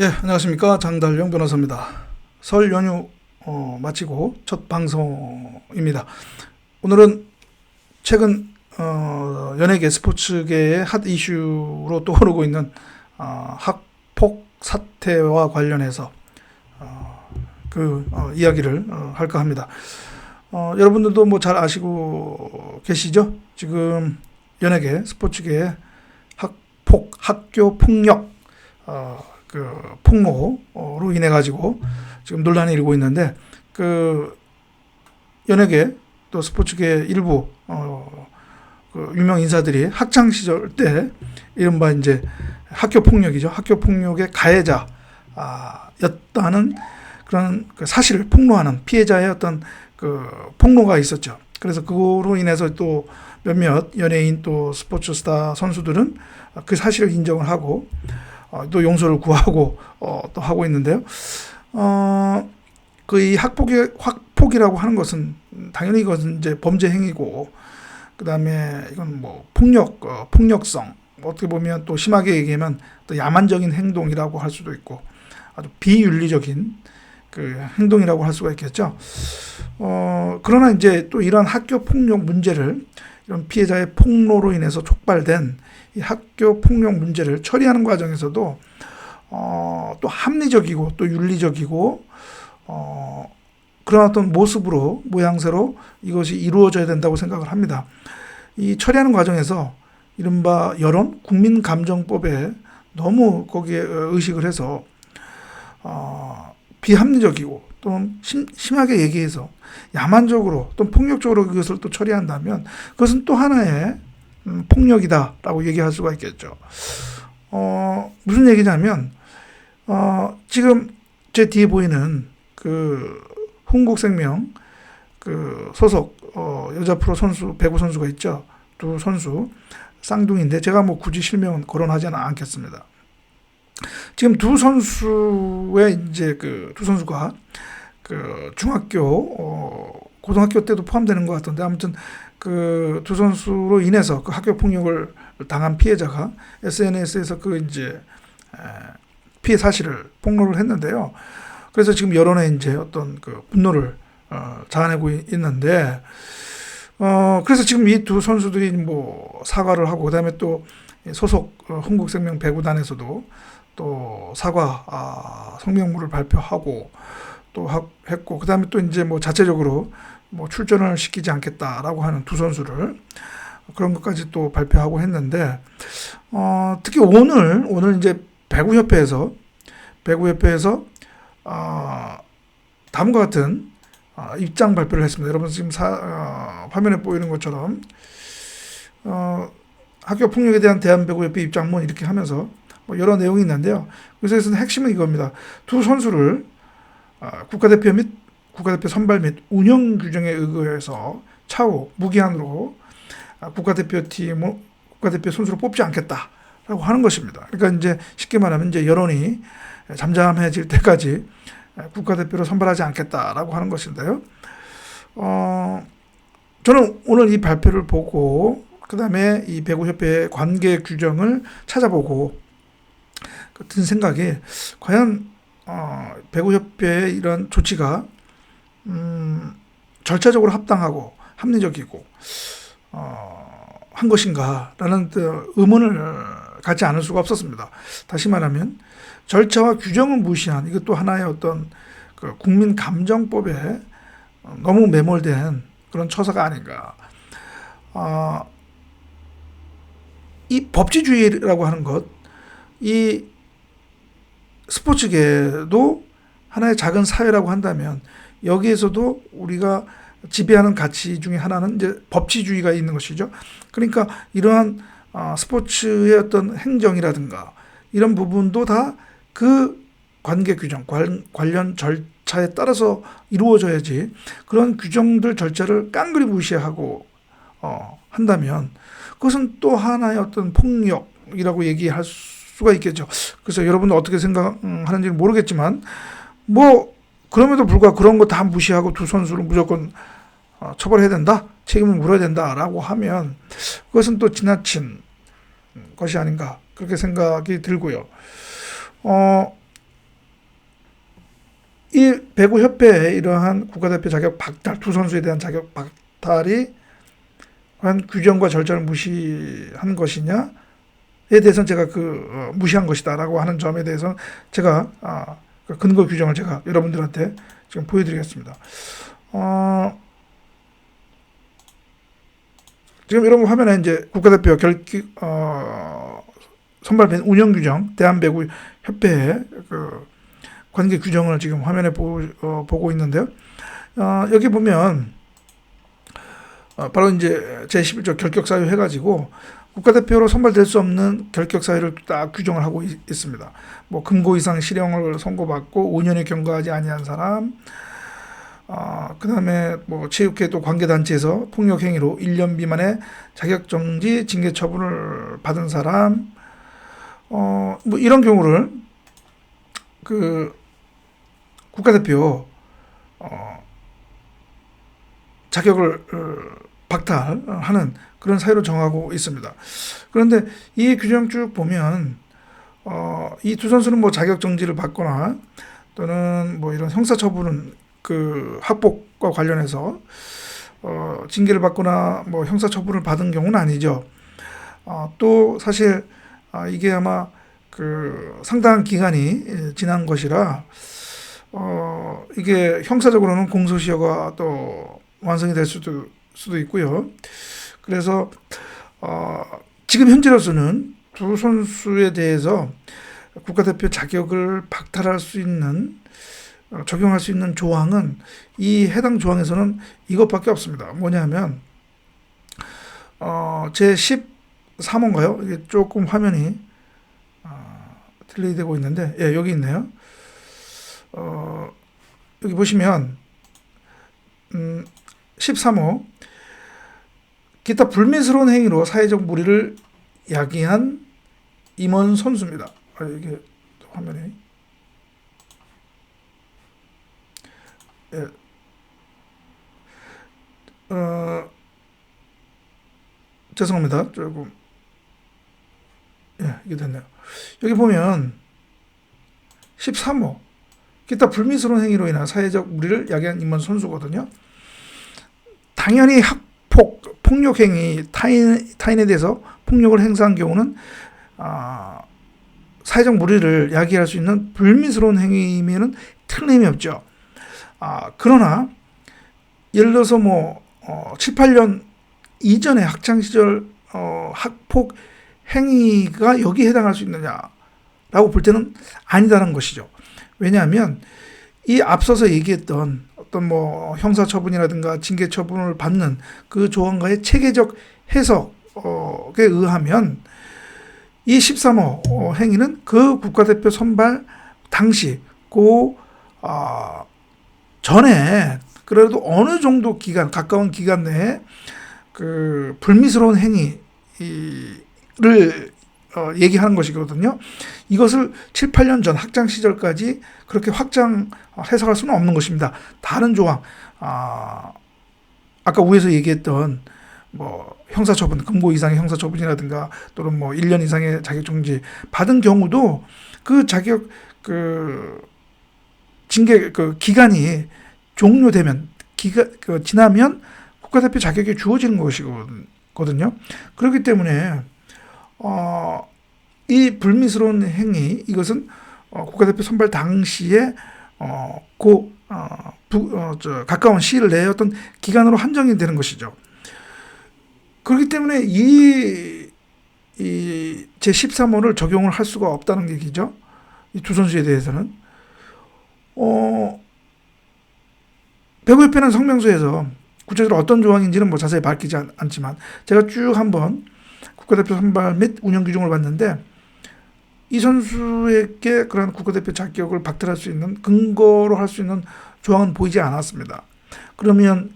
예, 안녕하십니까. 장달령 변호사입니다. 설 연휴 어, 마치고 첫 방송입니다. 오늘은 최근 어, 연예계 스포츠계의 핫 이슈로 떠오르고 있는 어, 학폭 사태와 관련해서 어, 그 어, 이야기를 어, 할까 합니다. 어, 여러분들도 뭐 잘 아시고 계시죠? 지금 연예계 스포츠계의 학폭, 학교 폭력 어, 그 폭로로 인해 가지고 지금 논란이 일고 있는데 그 연예계 또 스포츠계 일부 어, 그 유명 인사들이 학창 시절 때 이른바 이제 학교 폭력이죠. 학교 폭력의 가해자 아, 였다는 그런 그 사실을 폭로하는 피해자의 어떤 그 폭로가 있었죠. 그래서 그거로 인해서 또 몇몇 연예인 또 스포츠 스타 선수들은 그 사실을 인정을 하고 어, 또 용서를 구하고 어, 또 하고 있는데요. 어, 그이 학폭이 학폭이라고 하는 것은 당연히 이것은 이제 범죄 행위고 그다음에 이건 뭐 폭력 어, 폭력성 뭐 어떻게 보면 또 심하게 얘기하면 또 야만적인 행동이라고 할 수도 있고 아주 비윤리적인 그 행동이라고 할 수가 있겠죠. 어, 그러나 이제 또 이런 학교 폭력 문제를 이런 피해자의 폭로로 인해서 촉발된 이 학교 폭력 문제를 처리하는 과정에서도 어, 또 합리적이고 또 윤리적이고 어, 그런 어떤 모습으로 모양새로 이것이 이루어져야 된다고 생각을 합니다. 이 처리하는 과정에서 이른바 여론 국민 감정법에 너무 거기에 의식을 해서 어, 비합리적이고 또는 심, 심하게 얘기해서 야만적으로 또는 폭력적으로 그것을 또 처리한다면 그것은 또 하나의 음, 폭력이다라고 얘기할 수가 있겠죠. 어, 무슨 얘기냐면 어, 지금 제 뒤에 보이는 그 흥국생명 그 소속 어, 여자 프로 선수 배구 선수가 있죠. 두 선수 쌍둥이인데 제가 뭐 굳이 실명은 거론하지는 않겠습니다. 지금 두 선수의 이제 그 두 선수가 그 중학교 어, 고등학교 때도 포함되는 것 같던데 아무튼 그 두 선수로 인해서 그 학교 폭력을 당한 피해자가 SNS에서 그 이제 피해 사실을 폭로를 했는데요. 그래서 지금 여론에 이제 어떤 그 분노를 어, 자아내고 있는데 어 그래서 지금 이 두 선수들이 뭐 사과를 하고 그다음에 또 소속 어, 흥국생명 배구단에서도 또 사과 아, 성명물을 발표하고 또 하, 했고 그다음에 또 이제 뭐 자체적으로 뭐 출전을 시키지 않겠다라고 하는 두 선수를 그런 것까지 또 발표하고 했는데 어, 특히 오늘 오늘 이제 배구협회에서 배구협회에서 어, 다음과 같은 어, 입장 발표를 했습니다. 여러분 지금 사, 어, 화면에 보이는 것처럼 어, 학교 폭력에 대한 대한배구협회 입장문 이렇게 하면서 뭐 여러 내용이 있는데요. 그래서 핵심은 이겁니다. 두 선수를 어, 국가대표 및 국가대표 선발 및 운영 규정에 의거해서 차후 무기한으로 아, 국가대표팀 국가대표 선수로 뽑지 않겠다라고 하는 것입니다. 그러니까 이제 쉽게 말하면 이제 여론이 잠잠해질 때까지 국가대표로 선발하지 않겠다라고 하는 것인데요. 어, 저는 오늘 이 발표를 보고 그 다음에 이 배구협회 관계 규정을 찾아보고 든 생각이 과연 어, 배구협회의 이런 조치가 음, 절차적으로 합당하고 합리적이고 어, 한 것인가라는 의문을 갖지 않을 수가 없었습니다. 다시 말하면 절차와 규정을 무시한 이것도 하나의 어떤 그 국민 감정법에 너무 매몰된 그런 처사가 아닌가. 어, 이 법치주의라고 하는 것, 이 스포츠계도 하나의 작은 사회라고 한다면 여기에서도 우리가 지배하는 가치 중에 하나는 이제 법치주의가 있는 것이죠. 그러니까 이러한 어, 스포츠의 어떤 행정이라든가 이런 부분도 다 그 관계 규정, 관 련 절차에 따라서 이루어져야지 그런 규정들 절차를 깡그리 무시하고 어, 한다면 그것은 또 하나의 어떤 폭력이라고 얘기할 수 가 있겠죠. 그래서 여러분들 어떻게 생각하는지 모르겠지만 뭐 그럼에도 불구하고 그런 거 다 무시하고 두 선수를 무조건 어, 처벌해야 된다, 책임을 물어야 된다라고 하면 그것은 또 지나친 것이 아닌가 그렇게 생각이 들고요. 어, 이 배구 협회의 이러한 국가대표 자격 박탈 두 선수에 대한 자격 박탈이 한 규정과 절차를 무시한 것이냐에 대해서는 제가 그 어, 무시한 것이다라고 하는 점에 대해서는 제가 아, 그 근거 규정을 제가 여러분들한테 지금 보여드리겠습니다. 어, 지금 여러분 화면에 이제 국가대표 결기 어, 선발 밴 운영 규정 대한배구 협회의 그 관계 규정을 지금 화면에 보, 어, 보고 있는데요. 어, 여기 보면 어, 바로 이제 제11조 결격 사유 해가지고 국가대표로 선발될 수 없는 결격 사유를 딱 규정을 하고 있, 습니다 뭐 금고 이상 실형을 선고받고 5년에 경과하지 아니한 사람, 어, 그다음에 뭐 체육회 또 관계 단체에서 폭력 행위로 1년 미만의 자격 정지 징계 처분을 받은 사람, 어, 뭐 이런 경우를 그 국가대표 어, 자격을 어, 박탈하는 그런 사유로 정하고 있습니다. 그런데 이 규정 쭉 보면 어, 이 두 선수는 뭐 자격 정지를 받거나 또는 뭐 이런 형사 처분은 그 학복과 관련해서 어, 징계를 받거나 뭐 형사 처분을 받은 경우는 아니죠. 어, 또 사실 아, 이게 아마 그 상당한 기간이 예, 지난 것이라 어, 이게 형사적으로는 공소시효가 또 완성이 될 수도 수도 있고요. 그래서 어, 지금 현재로서는 두 선수에 대해서 국가대표 자격을 박탈할 수 있는 어, 적용할 수 있는 조항은 이 해당 조항에서는 이것밖에 없습니다. 뭐냐면 어, 제 13호인가요? 이게 조금 화면이 어, 딜레이 되고 있는데 예, 여기 있네요. 어, 여기 보시면 음, 13호 기타 불미스러운 행위로 사회적 무리를 야기한 임원 선수입니다. 아, 이게 화면이 예. 어, 죄송합니다. 조금 예, 이게 됐네요. 여기 보면 13호 기타 불미스러운 행위로 인한 사회적 무리를 야기한 임원 선수거든요. 당연히 학폭, 폭력 행위, 타인 타인에 대해서 폭력을 행사한 경우는 아, 사회적 무리를 야기할 수 있는 불미스러운 행위면은 틀림이 없죠. 아, 그러나 예를 들어서 뭐 어, 7, 8년 이전에 학창 시절 어, 학폭 행위가 여기에 해당할 수 있느냐라고 볼 때는 아니다는 것이죠. 왜냐하면 이 앞서서 얘기했던 어떤 뭐 형사 처분이라든가 징계 처분을 받는 그 조항과의 체계적 해석에 의하면 이 13호 어, 행위는 그 국가대표 선발 당시 그 어, 전에 그래도 어느 정도 기간 가까운 기간 내에 그 불미스러운 행위를 어, 얘기하는 것이거든요. 이것을 7, 8년 전 학창 시절까지 그렇게 확장 해석할 수는 없는 것입니다. 다른 조항, 아, 아까 위에서 얘기했던 뭐 형사처분, 금고 이상의 형사처분이라든가 또는 뭐 1년 이상의 자격정지 받은 경우도 그 자격 그 징계 그 기간이 종료되면 기가 그 지나면 국가대표 자격이 주어지는 것이거든요. 그렇기 때문에 어, 이 불미스러운 행위 이것은 어, 국가대표 선발 당시에 어, 고 어, 부, 어, 저, 가까운 시일 내에 어떤 기간으로 한정이 되는 것이죠. 그렇기 때문에 이, 이 제13호를 적용을 할 수가 없다는 얘기죠. 이 두 선수에 대해서는. 어, 배구협회는 성명서에서 구체적으로 어떤 조항인지는 뭐 자세히 밝히지 않, 않지만 제가 쭉 한번 국가대표 선발 및 운영 규정을 봤는데 이 선수에게 그런 국가대표 자격을 박탈할 수 있는 근거로 할 수 있는 조항은 보이지 않았습니다. 그러면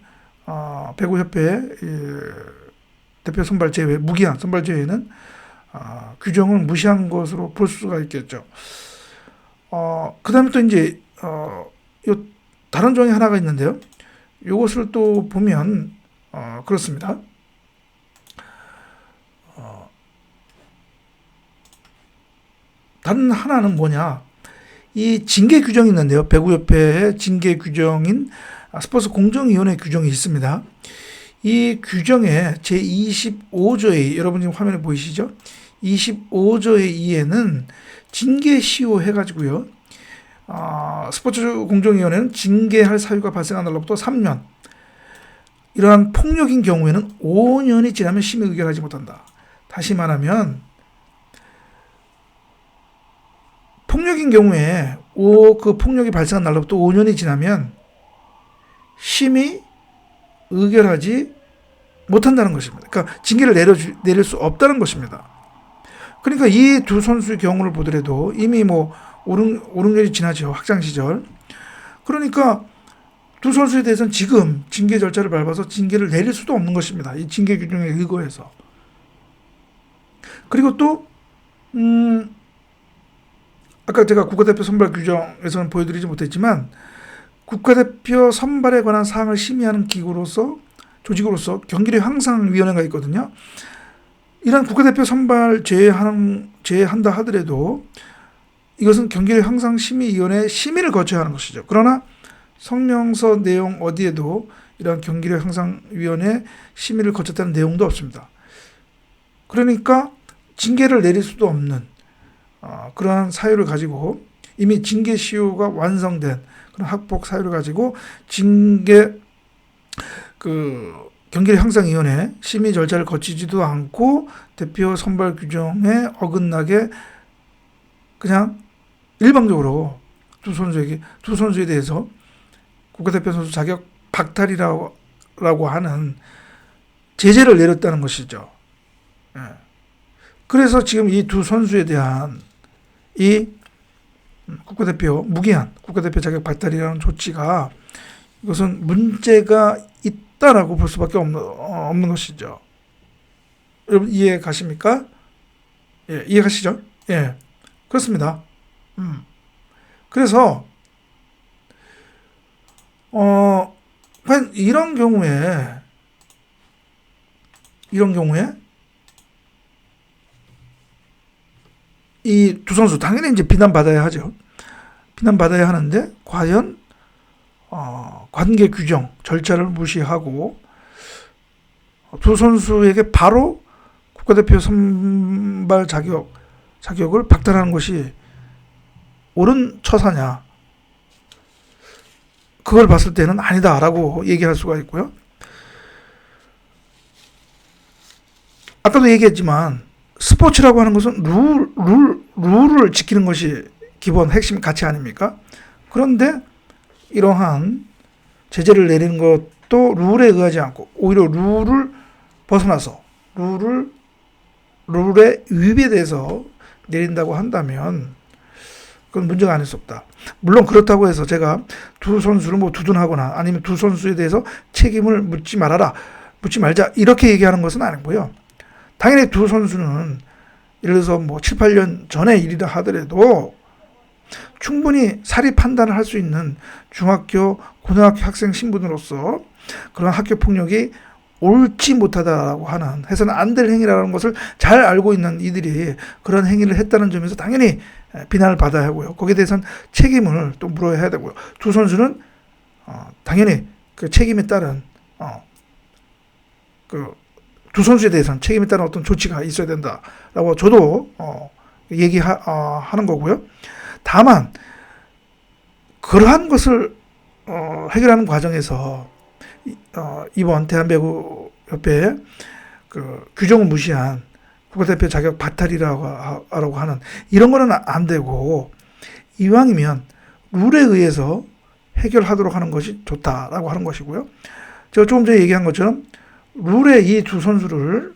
어, 배구협회 대표 선발 제외, 무기한 선발 제외는 어, 규정을 무시한 것으로 볼 수가 있겠죠. 어, 그 다음에 또 이제 어, 요 다른 조항이 하나가 있는데요. 이것을 또 보면 어, 그렇습니다. 다른 하나는 뭐냐? 이 징계 규정이 있는데요. 배구협회의 징계 규정인 아, 스포츠 공정위원회 규정이 있습니다. 이 규정에 제 25조의 여러분 지금 화면에 보이시죠? 25조의 2에는 징계 시효 해가지고요. 아, 스포츠 공정위원회는 징계할 사유가 발생한 날로부터 3년. 이러한 폭력인 경우에는 5년이 지나면 심의 의결하지 못한다. 다시 말하면 폭력인 경우에 오, 그 폭력이 발생한 날로부터 5년이 지나면 심의 의결하지 못한다는 것입니다. 그러니까 징계를 내려 내릴 수 없다는 것입니다. 그러니까 이 두 선수의 경우를 보더라도 이미 뭐 5, 5년이 지나죠. 학창 시절. 그러니까 두 선수에 대해서는 지금 징계 절차를 밟아서 징계를 내릴 수도 없는 것입니다. 이 징계 규정에 의거해서. 그리고 또, 음, 아까 제가 국가대표 선발 규정에서는 보여드리지 못했지만, 국가대표 선발에 관한 사항을 심의하는 기구로서, 조직으로서 경기력 향상위원회가 있거든요. 이런 국가대표 선발 제외하는, 제외한다 하더라도 이것은 경기력 향상심의위원회 심의를 거쳐야 하는 것이죠. 그러나 성명서 내용 어디에도 이러한 경기력 향상위원회 심의를 거쳤다는 내용도 없습니다. 그러니까 징계를 내릴 수도 없는 어, 그러한 사유를 가지고 이미 징계 시효가 완성된 그런 학폭 사유를 가지고 징계 그 경기력 향상위원회 심의 절차를 거치지도 않고 대표 선발 규정에 어긋나게 그냥 일방적으로 두 선수에게 두 선수에 대해서 국가대표 선수 자격 박탈이라고 라고 하는 제재를 내렸다는 것이죠. 예. 그래서 지금 이 두 선수에 대한 이 국가대표 무기한 국가대표 자격 박탈이라는 조치가 이것은 문제가 있다라고 볼 수밖에 없는, 어, 없는 것이죠. 여러분 이해 가십니까? 예, 이해 가시죠? 예. 그렇습니다. 음. 그래서 어, 이런 경우에 이런 경우에 이 두 선수 당연히 이제 비난 받아야 하죠. 비난 받아야 하는데 과연 어, 관계 규정 절차를 무시하고 두 선수에게 바로 국가대표 선발 자격 자격을 박탈하는 것이 옳은 처사냐? 그걸 봤을 때는 아니다라고 얘기할 수가 있고요. 아까도 얘기했지만 스포츠라고 하는 것은 룰, 룰, 룰을 지키는 것이 기본 핵심 가치 아닙니까? 그런데 이러한 제재를 내리는 것도 룰에 의하지 않고 오히려 룰을 벗어나서 룰을 룰의 위배돼서 내린다고 한다면 그건 문제가 아닐 수 없다. 물론 그렇다고 해서 제가 두 선수를 뭐 두둔하거나 아니면 두 선수에 대해서 책임을 묻지 말아라, 묻지 말자 이렇게 얘기하는 것은 아니고요. 당연히 두 선수는 예를 들어서 뭐 7, 8년 전의 일이라 하더라도 충분히 사리 판단을 할 수 있는 중학교, 고등학교 학생 신분으로서 그런 학교 폭력이 옳지 못하다라고 하는 해서는 안 될 행위라는 것을 잘 알고 있는 이들이 그런 행위를 했다는 점에서 당연히 비난을 받아야 하고요. 거기에 대해서는 책임을 또 물어야 되고요. 두 선수는 어, 당연히 그 책임에 따른 어, 그 두 선수에 대해서는 책임에 따른 어떤 조치가 있어야 된다라고 저도 어, 얘기하는 어, 거고요. 다만 그러한 것을 어, 해결하는 과정에서 어, 이번 대한배구협회 그 규정을 무시한 국가대표 자격 바탈이라고 하는 이런 거는 안 되고 이왕이면 룰에 의해서 해결하도록 하는 것이 좋다라고 하는 것이고요. 제가 조금 전에 얘기한 것처럼 룰에 이 두 선수를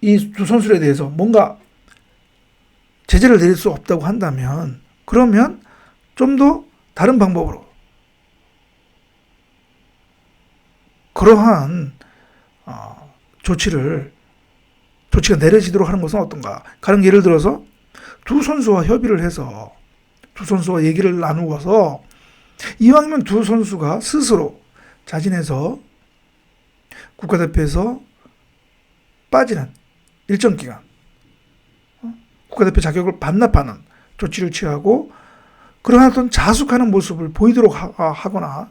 이 두 선수에 대해서 뭔가 제재를 내릴 수 없다고 한다면 그러면 좀 더 다른 방법으로 그러한 어, 조치를 조치가 내려지도록 하는 것은 어떤가? 가령 예를 들어서 두 선수와 협의를 해서 두 선수와 얘기를 나누어서 이왕이면 두 선수가 스스로 자진해서 국가대표에서 빠지는 일정 기간 어? 국가대표 자격을 반납하는 조치를 취하고 그러한 어떤 자숙하는 모습을 보이도록 하, 거나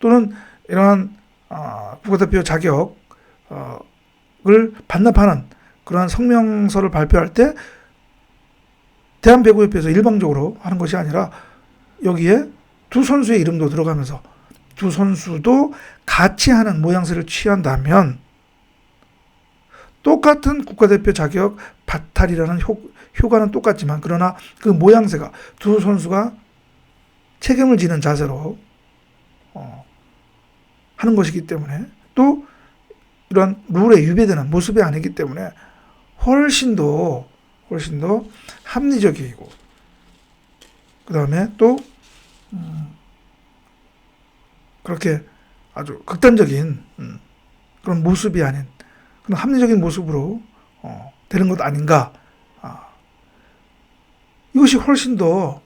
또는 이러한 아, 국가대표 자격을 반납하는 그러한 성명서를 발표할 때 대한배구협회에서 일방적으로 하는 것이 아니라 여기에 두 선수의 이름도 들어가면서 두 선수도 같이 하는 모양새를 취한다면 똑같은 국가대표 자격 바탈이라는 효, 효과는 똑같지만 그러나 그 모양새가 두 선수가 책임을 지는 자세로 어, 하는 것이기 때문에 또 이런 룰에 위배되는 모습이 아니기 때문에 훨씬 더 훨씬 더 합리적이고 그 다음에 또 음, 그렇게 아주 극단적인 음, 그런 모습이 아닌 그런 합리적인 모습으로 어, 되는 것 아닌가 아, 이것이 훨씬 더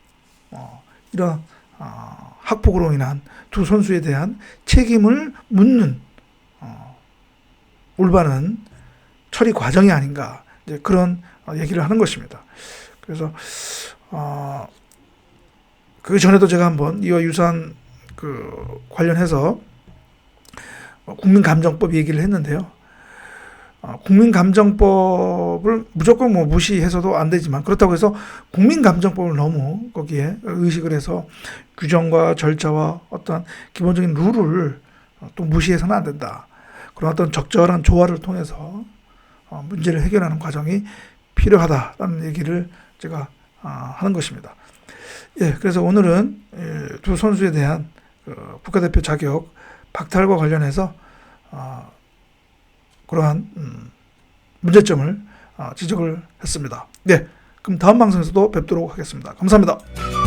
어, 이런 어, 학폭으로 인한 두 선수에 대한 책임을 묻는 어, 올바른 처리 과정이 아닌가 이제 그런 어, 얘기를 하는 것입니다. 그래서 어, 그 전에도 제가 한번 이와 유사한 그 관련해서 어, 국민감정법 얘기를 했는데요. 어, 국민감정법을 무조건 뭐 무시해서도 안 되지만 그렇다고 해서 국민감정법을 너무 거기에 의식을 해서 규정과 절차와 어떤 기본적인 룰을 어, 또 무시해서는 안 된다. 그런 어떤 적절한 조화를 통해서 어, 문제를 해결하는 과정이 필요하다라는 얘기를 제가 아, 하는 것입니다. 예, 그래서 오늘은 예, 두 선수에 대한 그 국가대표 자격 박탈과 관련해서 아, 그러한 음, 문제점을 아, 지적을 했습니다. 네, 그럼 다음 방송에서도 뵙도록 하겠습니다. 감사합니다.